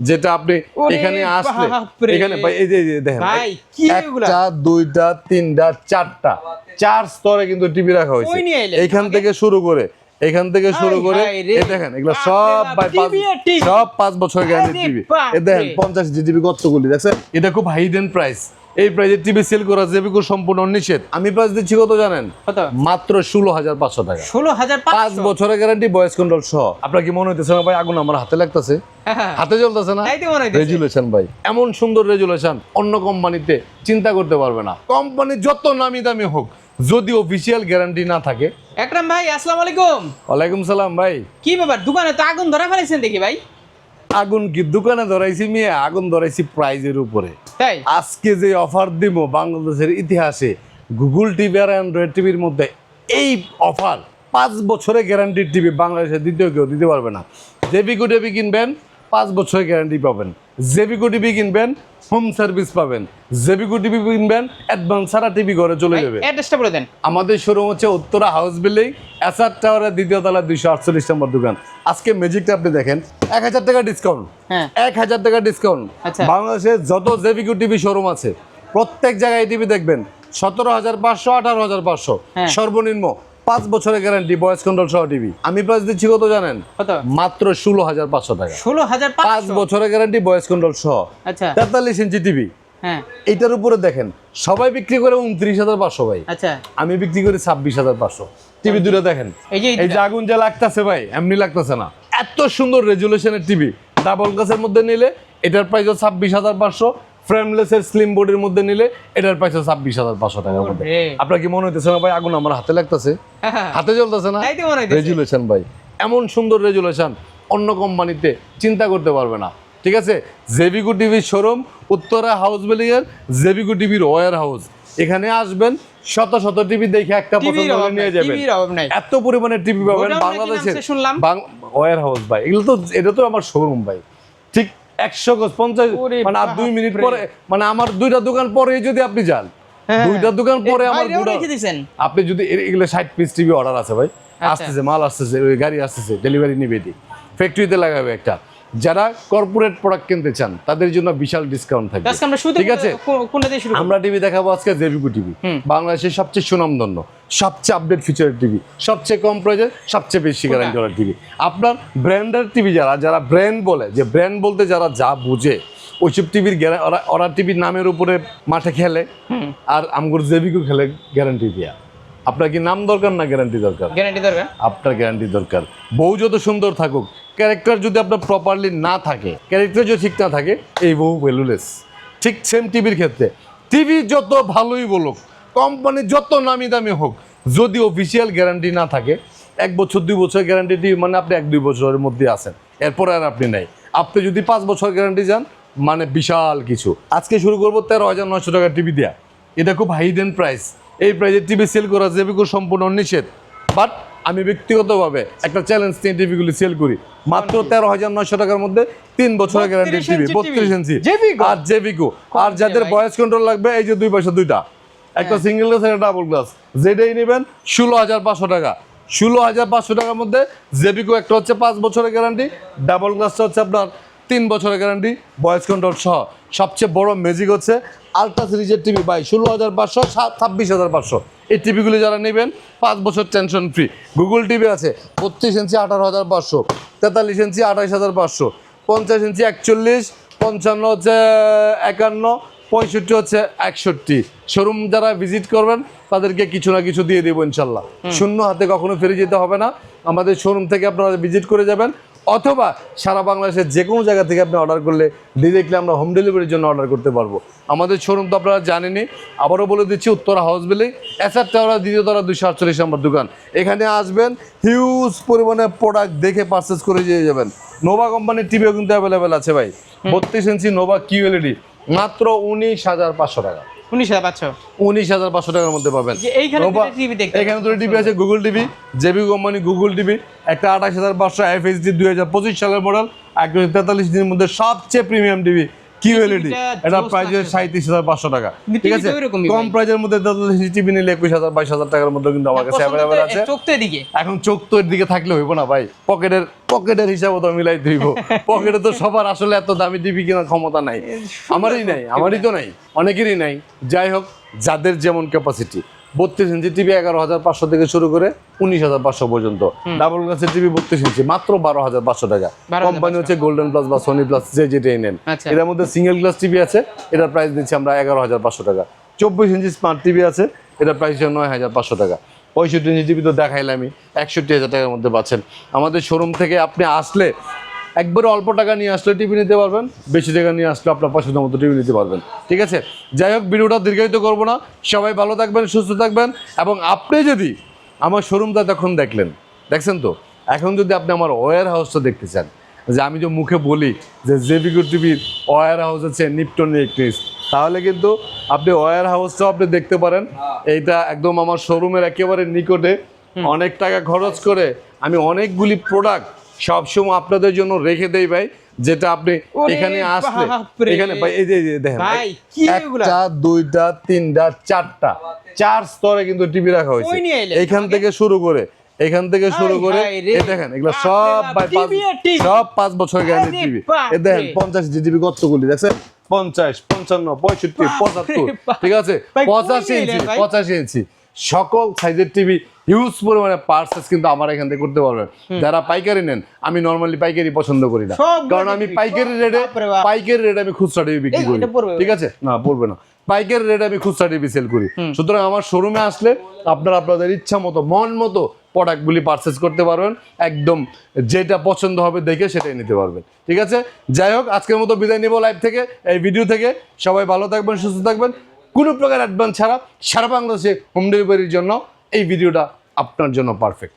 যেটা আপনি এখানে আসলে এখানে এই যে দেখেন? একটা দুইটা তিনটা চারটা চার স্তরে কিন্তু টিভি রাখা হয়েছে? এখান থেকে শুরু করে এখান থেকে শুরু করে দেখেন এগুলো সব সব পাঁচ বছর গ্যারান্টি টিভি। এ দেখেন পঞ্চাশ জিবি কতগুলি দেখছেন? এটা খুব হাইডেন প্রাইস এই প্রাইসে টিভি সেল করা জেবিকো সম্পূর্ণ নিষেধ। আমি প্রাইস দিচ্ছি কত জানেন? মাত্র ষোলো হাজার পাঁচশো টাকা। ষোলো হাজার পাঁচ বছরের গ্যারান্টি বয়স কন্ট্রোল সহ। আপনার কি মনে হইতেছে না ভাই আগুন আমার হাতে লাগতেছে? হ্যাঁ, হাতে জ্বলতেছে না? মনে। রেজুলেশন ভাই। এমন সুন্দর রেজুলেশন অন্য কোম্পানিতে চিন্তা করতে পারবে না। কোম্পানি যত নামি দামি হোক যদি অফিসিয়াল গ্যারান্টি না থাকে একরাম ভাই আসসালামু আলাইকুম। ওয়ালাইকুম সালাম ভাই। কি ব্যাপার? দোকানে তো আগুন ধরা ফেলেছেন দেখি ভাই। আগুন কি দোকানে ধরাইছি মেয়ে? আগুন ধরাইছি প্রাইজের উপরে। তাই? আজকে যে অফার দিব বাংলাদেশের ইতিহাসে গুগল টিভি আর অ্যান্ড্রয়েড টিভির মধ্যে এই অফার পাঁচ বছরে গ্যারান্টির টিভি বাংলাদেশে দ্বিতীয় কেউ দিতে পারবে না। টিভি কিনবেন পাঁচ বছরের গ্যারান্টি পাবেন। জেবিকো টিভি কিনবেন হোম সার্ভিস পাবেন। জেবিকো টিভি কিনবেন অ্যাডভান্স সারা টিভি ঘরে চলে যাবে। অ্যাড্রেসটা বলে দেন। আমাদের শোরুম হচ্ছে উত্তরা হাউস বিল্ডিং এসআর টাওয়ারের দ্বিতীয় তলা দুইশো আটচল্লিশ নম্বর দোকান। আজকে ম্যাজিকটা আপনি দেখেন এক হাজার টাকা ডিসকাউন্ট হ্যাঁ। এক হাজার টাকা ডিসকাউন্ট আচ্ছা। বাংলাদেশে যত জেবিকু টিভি শোরুম আছে প্রত্যেক জায়গায় টিভি দেখবেন। সতেরো হাজার পাঁচশো আঠারো হাজার পাঁচশো। হ্যাঁ। সর্বনিম্ন পাঁচ বছরের গ্যারান্টি ভয়েস কন্ট্রোল সহ টিভি আমি প্রাইস দিচ্ছি কত জানেন? মাত্র ষোলো হাজার পাঁচশো টাকা। ষোলো হাজার পাঁচ বছরের গ্যারান্টি ভয়েস কন্ট্রোল সহ। আচ্ছা। তেতাল্লিশ ইঞ্চি টিভি হ্যাঁ। এইটার উপরে দেখেন সবাই বিক্রি করে উনত্রিশ হাজার পাঁচশো ভাই। আচ্ছা। আমি বিক্রি করি ছাব্বিশ হাজার পাঁচশো। টিভি দুটো দেখেন। এই যে আগুন যা লাগতেছে ভাই এমনি লাগতেছে না। এত সুন্দর রেজুলেশনের টিভি ডাবল গ্লাসের মধ্যে নিলে এটার প্রাইস ছাব্বিশ হাজার পাঁচশো। ফ্রেমলেসের স্লিম বোর্ডের মধ্যে নিলে এটার প্রাইস ছাব্বিশ হাজার পাঁচশো টাকার মধ্যে। আপনার কি মনে হইতেছে না ভাই আগুন আমার হাতে লাগতেছে? হ্যাঁ, হাতে জ্বলতেছে না। রেজুলেশন ভাই। এমন সুন্দর রেজুলেশন অন্য কোম্পানিতে চিন্তা করতে পারবে না। ঠিক আছে? জেবিকু টিভির শোরুম উত্তরা হাউস বিল্ডিংয়ের জেবিকু টিভির ওয়ার হাউস এখানে আসবেন শত শত টিভি দেখে একটা পছন্দ করে নিয়ে যাবেন। এত পরিমাণে টিভি পাবেন নামছে শুনলাম? ওয়ার হাউস ভাই। এগুলো তো এটা তো আমার শোরুম ভাই। ঠিক একশো গজ পঞ্চাশ মানে আর দুই মিনিট পরে মানে আমার দুইটা দোকান পরে যদি আপনি যান হ্যাঁ। দুইটা দোকান পরে আমার? আপনি যদি এগুলো ষাট পিস টিভি অর্ডার আছে ভাই আচ্ছা। আসতেছে মাল আসতেছে ওই গাড়ি আসতেছে ডেলিভারি নিবে ফ্যাক্টরিতে লাগাবে একটা যারা কর্পোরেট প্রোডাক্ট কিনতে চান তাদের জন্য বিশাল ডিসকাউন্ট থাকবে। ঠিক আছে? আমরা টিভি দেখাবো আজকে জেবিকু টিভি। বাংলাদেশের সবচেয়ে সুনামধন্য সবচেয়ে আপডেট ফিচারের টিভি সবচেয়ে কম প্রাইজে সবচেয়ে বেশি গ্যারান্টি ওরা টিভি। আপনার ব্র্যান্ডের টিভি যারা যারা ব্র্যান্ড বলে যে ব্র্যান্ড বলতে যারা যা বুঝে ওইসব টিভির ওরা ওরা টিভির নামের উপরে মাঠে খেলে আর আমগুর জেবিকু খেলে গ্যারান্টি দিয়া। আপনার কি নাম দরকার না গ্যারান্টি দরকার? গ্যারান্টি দরকার। আপনার গ্যারান্টি দরকার। বউ যত সুন্দর থাকুক ক্যারেক্টার যদি আপনার প্রপারলি না থাকে ক্যারেক্টার যদি ঠিক না থাকে এই বউ ভ্যালুলেস ঠিক সেম টিভির ক্ষেত্রে। টিভি যত ভালোই বলুক কোম্পানি যত নামি দামি হোক যদি অফিসিয়াল গ্যারান্টি না থাকে এক বছর দুই বছর গ্যারান্টি টিভি মানে আপনি এক দুই বছরের মধ্যে আসেন এরপরে আর আপনি নাই। আপনি যদি পাঁচ বছর গ্যারান্টি যান মানে বিশাল কিছু। আজকে শুরু করব তেরো হাজার নশো টাকা টিভি দেওয়া এটা খুব হাইডেন প্রাইস এই প্রাইসে টিভি সেল করা জেবিকো সম্পূর্ণ নিষেধ। বাট আমি ব্যক্তিগতভাবে একটা চ্যালেঞ্জ নিয়ে টিভিগুলি সেল করি। মাত্র তেরো হাজার নয়শো টাকার মধ্যে তিন বছরের গ্যারান্টি 32 টিভি বত্রিশ ইঞ্চি আর জেবিকো আর যাদের। ভয়েস কন্ট্রোল লাগবে এই যে দুই পাশে দুইটা। একটা সিঙ্গেল গ্লাস একটা ডাবল গ্লাস যেটাই নেবেন ষোলো হাজার পাঁচশো টাকা। ষোলো হাজার পাঁচশো টাকার মধ্যে জেবিকো একটা হচ্ছে পাঁচ বছরের গ্যারান্টি ডাবল গ্লাসটা হচ্ছে আপনার তিন বছরের গ্যারান্টি ভয়েস কন্ট্রোল সহ সবচেয়ে বড় ম্যাজিক হচ্ছে আলট্রা সিরিজের টিভি বাই ষোলো হাজার পাঁচশো ছাব্বিশ হাজার পাঁচশো। এই টিভিগুলি যারা নেবেন পাঁচ বছর টেনশন ফ্রি গুগল টিভি আছে বত্রিশ ইঞ্চি আঠারো হাজার পাঁচশো তেতাল্লিশ ইঞ্চি আঠাইশ হাজার পাঁচশো পঞ্চাশ ইঞ্চি একচল্লিশ পঞ্চান্ন হচ্ছে একান্ন পঁয়ষট্টি হচ্ছে একষট্টি। শোরুম যারা ভিজিট করবেন তাদেরকে কিছু না কিছু দিয়ে দেবো ইনশাল্লাহ। শূন্য হাতে কখনো ফিরে যেতে হবে না। আমাদের শোরুম থেকে আপনারা ভিজিট করে যাবেন। অথবা সারা বাংলাদেশের যে কোনো জায়গা থেকে আপনি অর্ডার করলে ডিরেক্টলি আমরা হোম ডেলিভারির জন্য অর্ডার করতে পারব। আমাদের শোরুম তো আপনারা জানেনই। আবারও বলে দিচ্ছি Uttara house building SR tower দ্বিতীয় তলা দুশো আটচল্লিশ নম্বর দোকান। এখানে আসবেন হিউজ পরিমাণে প্রোডাক্ট দেখে পারচেস করে দিয়ে যাবেন। নোভা কোম্পানির টিভিও কিন্তু অ্যাভেলেবেল আছে ভাই। বত্রিশ ইঞ্চি নোভা কিউএলইডি মাত্র উনিশ হাজার পাঁচশো টাকা। উনিশ হাজার পাঁচশো। উনিশ হাজার পাঁচশো টাকার মধ্যে পাবেন। এইখানে নোভা- দেখতে এখানে দুটো টিভি আছে Google TV JB company Google TV একটা আঠাশ হাজার পাঁচশো এফএসডি দুই হাজার পঁচিশ সালের মডেল একটা তেতাল্লিশ দিনের মধ্যে সবচেয়ে প্রিমিয়াম টিভি। কিউএলইডি এটা প্রাইস। সাঁত্রিশ হাজার পাঁচশো টাকা। ঠিক আছে? কম। প্রাইজের মধ্যে টিভি নিলে একুশ হাজার বাইশ হাজার টাকার মধ্যে কিন্তু আমার কাছে অ্যাভেলেবেল আছে। এখন চোখ তো এর দিকে থাকলে হইব না ভাই। পকেটের পকেটের হিসাবে তো মিলাই দিব। পকেটে তো সবার আসলে এত দামি টিভি কেনার ক্ষমতা নাই। আমারই নাই আমারই তো নাই। অনেকেরই নাই। যাই হোক যাদের যেমন ক্যাপাসিটি বত্রিশ ইঞ্চি টিভি এগারো হাজার পাঁচশো থেকে শুরু করে উনিশ হাজার পাঁচশো পর্যন্ত। ডাবল গ্লাসের টিভি বত্রিশ ইঞ্চি মাত্র বারো হাজার পাঁচশো টাকা। কোম্পানি হচ্ছে গোল্ডেন প্লাস বা সোনি প্লাস যে যেটাই নেন। আচ্ছা। এটার মধ্যে সিঙ্গেল গ্লাস টিভি আছে এটার প্রাইস দিচ্ছি আমরা এগারো হাজার পাঁচশো টাকা। চব্বিশ ইঞ্চি স্মার্ট টিভি আছে এটার প্রাইস হচ্ছে নয় হাজার পাঁচশো টাকা। পঁয়ষট্টি ইঞ্চি টিভি তো দেখাইলামই একষট্টি হাজার টাকার মধ্যে পাচ্ছেন। আমাদের শোরুম থেকে আপনি আসলে একবারে অল্প টাকা নিয়ে আসলে টিভি নিতে পারবেন বেশি টাকা নিয়ে আসলে আপনার পছন্দ মতো টিভি নিতে পারবেন। ঠিক আছে? যাই হোক ভিডিওটা দীর্ঘায়িত করব না। সবাই ভালো থাকবেন সুস্থ থাকবেন এবং আপনি যদি আমার শোরুমটা তখন দেখলেন দেখছেন তো? এখন যদি আপনি আমার ওয়ার হাউসটা দেখতে চান যে আমি যে মুখে বলি যে জেবিকো টিভির ওয়ার হাউস আছে নিপটন ইলেকট্রিক্স তাহলে কিন্তু আপনি ওয়ার হাউসটাও আপনি দেখতে পারেন। এইটা একদম আমার শোরুমের একেবারে নিকটে। অনেক টাকা খরচ করে আমি অনেকগুলি প্রোডাক্ট সবসময় আপনাদের জন্য রেখে দেই ভাই যেটা আপনি এখানে আসলে এখানে ভাই এই যে দেখেন ভাই, কি এগুলা? একটা দুইটা তিনটা চারটা। চার স্তরে কিন্তু টিভি রাখা হয়েছে। এখান থেকে শুরু করে এখান থেকে শুরু করে এই দেখেন এগুলো সব সব পাঁচ বছর গ্যারান্টি টিভি। এই দেখেন পঞ্চাশ জিবি কতগুলি দেখছেন? পঞ্চাশ পঞ্চান্ন পঁয়ষট্টি পঁচাত্তর ঠিক আছে? পঁচাশি ইঞ্চি পঁচাশি ইঞ্চি। সকল সাইজের টিভি হিউজ পরিমাণে পার্সেস কিন্তু আমার এখান থেকে করতে পারবেন। যারা পাইকারি নেন আমি নর্মালি পাইকারি পছন্দ করি না। কারণ আমি পাইকারি রেটে পাইকারি রেটে আমি খুচরা টিভি বিক্রি করি। ঠিক আছে? না পড়বে না। পাইকারি রেটে আমি খুচরা টিভি সেল করি। সুতরাং আমার শোরুমে আসলে আপনারা আপনাদের ইচ্ছা মতো মন মতো প্রোডাক্টগুলি পারচেস করতে পারবেন। একদম যেটা পছন্দ হবে দেখে সেটাই নিতে পারবেন। ঠিক আছে? যাই হোক আজকের মতো বিদায় নিব লাইভ থেকে এই ভিডিও থেকে। সবাই ভালো থাকবেন সুস্থ থাকবেন। কোনো প্রকার অ্যাডভান্স ছাড়া সারা বাংলাদেশে হোম ডেলিভারির জন্য এই ভিডিওটা আপনার জন্য পারফেক্ট